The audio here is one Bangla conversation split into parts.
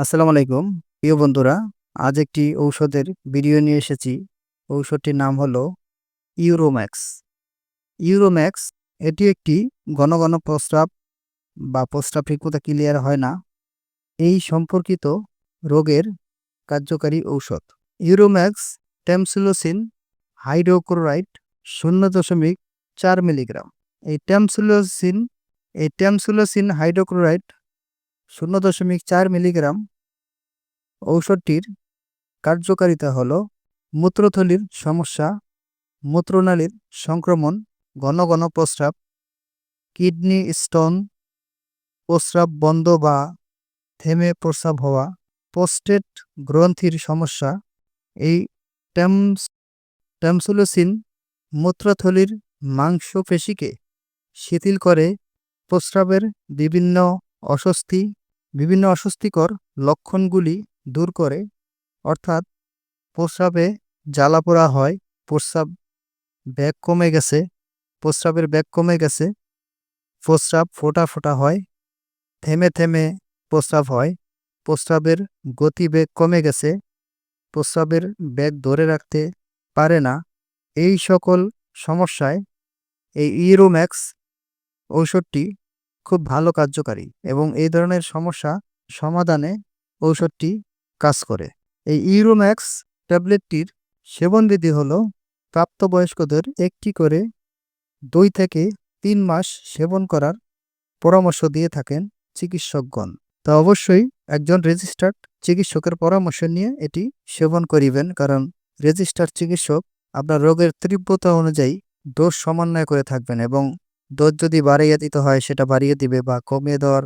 আসসালামু আলাইকুম। প্রিয় বন্ধুরা, আজ একটি ঔষধের ভিডিও নিয়ে এসেছি। ঔষধটির নাম হলো ইউরোম্যাক্স। ইউরোম্যাক্স এটি একটি ঘন ঘন প্রস্রাব বা প্রস্রাব ঠিকমতো ক্লিয়ার হয় না। এই সম্পর্কিত রোগের কার্যকারী ঔষধ। ইউরোম্যাক্স ট্যামসিলোসিন হাইড্রোক্লোরাইড শূন্য দশমিক চার মিলিগ্রাম। এই ট্যামসিলোসিন এই ট্যামসিলোসিন হাইড্রোক্লোরাইড শূন্য দশমিক চার মিলিগ্রাম ঔষধটির কার্যকারিতা হল মূত্রথলির সমস্যা, মূত্রনালীর সংক্রমণ, ঘন ঘন প্রস্রাব, কিডনি স্টোন, প্রস্রাব বন্ধ বা থেমে প্রস্রাব হওয়া পোস্টেট গ্রন্থির সমস্যা, এই ট্যামস ট্যামসুলোসিন মূত্রথলির মাংসপেশিকে শিথিল করে প্রস্রাবের বিভিন্ন অস্বস্তি বিভিন্ন অস্বস্তিকর লক্ষণগুলি দূর করে, অর্থাৎ প্রস্রাবে জ্বালা পোড়া হয়, প্রস্রাব ব্যাগ কমে গেছে, প্রস্রাবের ব্যাগ কমে গেছে, প্রস্রাব ফোটা ফোটা হয়, থেমে থেমে প্রস্রাব হয়, প্রস্রাবের গতিবেগ কমে গেছে, প্রস্রাবের ব্যাগ ধরে রাখতে পারে না। এই সকল সমস্যায় এই ইরোম্যাক্স ঔষধটি খুব ভালো কার্যকারী এবং এই ধরনের সমস্যা সমাধানে ঔষধটি কাজ করে। এই ইউরোম্যাক্স ট্যাবলেটটির সেবনবিধি হল, প্রাপ্তবয়স্কদের একটি করে দুই থেকে তিন মাস সেবন করার পরামর্শ দিয়ে থাকেন চিকিৎসকগণ। তা অবশ্যই একজন রেজিস্টার্ড চিকিৎসকের পরামর্শ নিয়ে এটি সেবন করিবেন, কারণ রেজিস্টার্ড চিকিৎসক আপনার রোগের তীব্রতা অনুযায়ী ডোজ সমন্বয় করে থাকবেন এবং ডোজ যদি বাড়িয়ে দিতে হয়, সেটা বাড়িয়ে দিবে বা কমিয়ে দেওয়ার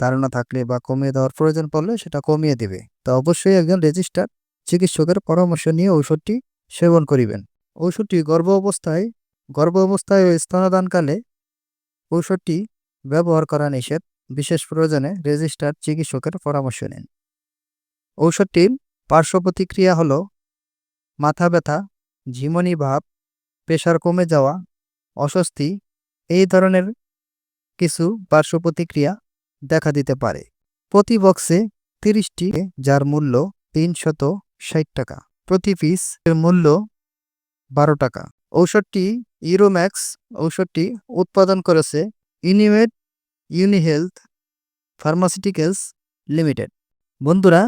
ধারণা থাকলে বা কমিয়ে দেওয়ার প্রয়োজন পড়লে সেটা কমিয়ে দিবে। তো অবশ্যই একজন রেজিস্টার চিকিৎসকের পরামর্শ নিয়ে ঔষধটি সেবন করিবেন। ঔষধটি গর্ভ অবস্থায় গর্ভ অবস্থায় ও স্তনদানকালে ঔষধটি ব্যবহার করা নিষেধ। বিশেষ প্রয়োজনে রেজিস্টার চিকিৎসকের পরামর্শ নিন। ঔষধটির পার্শ্ব প্রতিক্রিয়া হল, মাথা ব্যথা, ঝিমনি ভাব, প্রেশার কমে যাওয়া, অস্বস্তি এই ধরনের কিছু পার্শ্ব প্রতিক্রিয়া দেখা দিতে পারে। প্রতি বক্সে তিরিশটি, যার মূল্য তিনশত ষাট টাকা। প্রতি পিস এর মূল্য বারো টাকা। ঔষধটি ইউরোম্যাক্স ঔষধটি উৎপাদন করেছে ইউনিমেড ইউনিহেলথ ফার্মাসিউটিক্যালস লিমিটেড। বন্ধুরা,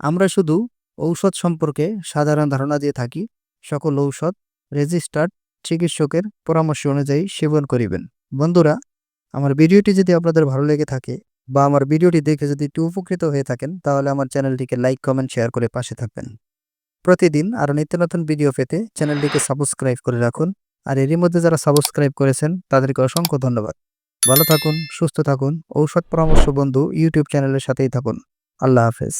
আমরা শুধু ঔষধ সম্পর্কে সাধারণ ধারণা দিয়ে থাকি। সকল ঔষধ রেজিস্টার্ড চিকিৎসকের পরামর্শ অনুযায়ী সেবন করিবেন। বন্ধুরা, আমার ভিডিওটি যদি আপনাদের ভালো লেগে থাকে বা আমার ভিডিওটি দেখে যদি একটু উপকৃত হয়ে থাকেন, তাহলে আমার চ্যানেলটিকে লাইক, কমেন্ট, শেয়ার করে পাশে থাকবেন। প্রতিদিন আরও নিত্য নতুন ভিডিও পেতে চ্যানেলটিকে সাবস্ক্রাইব করে রাখুন। আর এরই মধ্যে যারা সাবস্ক্রাইব করেছেন, তাদেরকে অসংখ্য ধন্যবাদ। ভালো থাকুন, সুস্থ থাকুন, ঔষধ পরামর্শ বন্ধু ইউটিউব চ্যানেলের সাথেই থাকুন। আল্লাহ হাফেজ।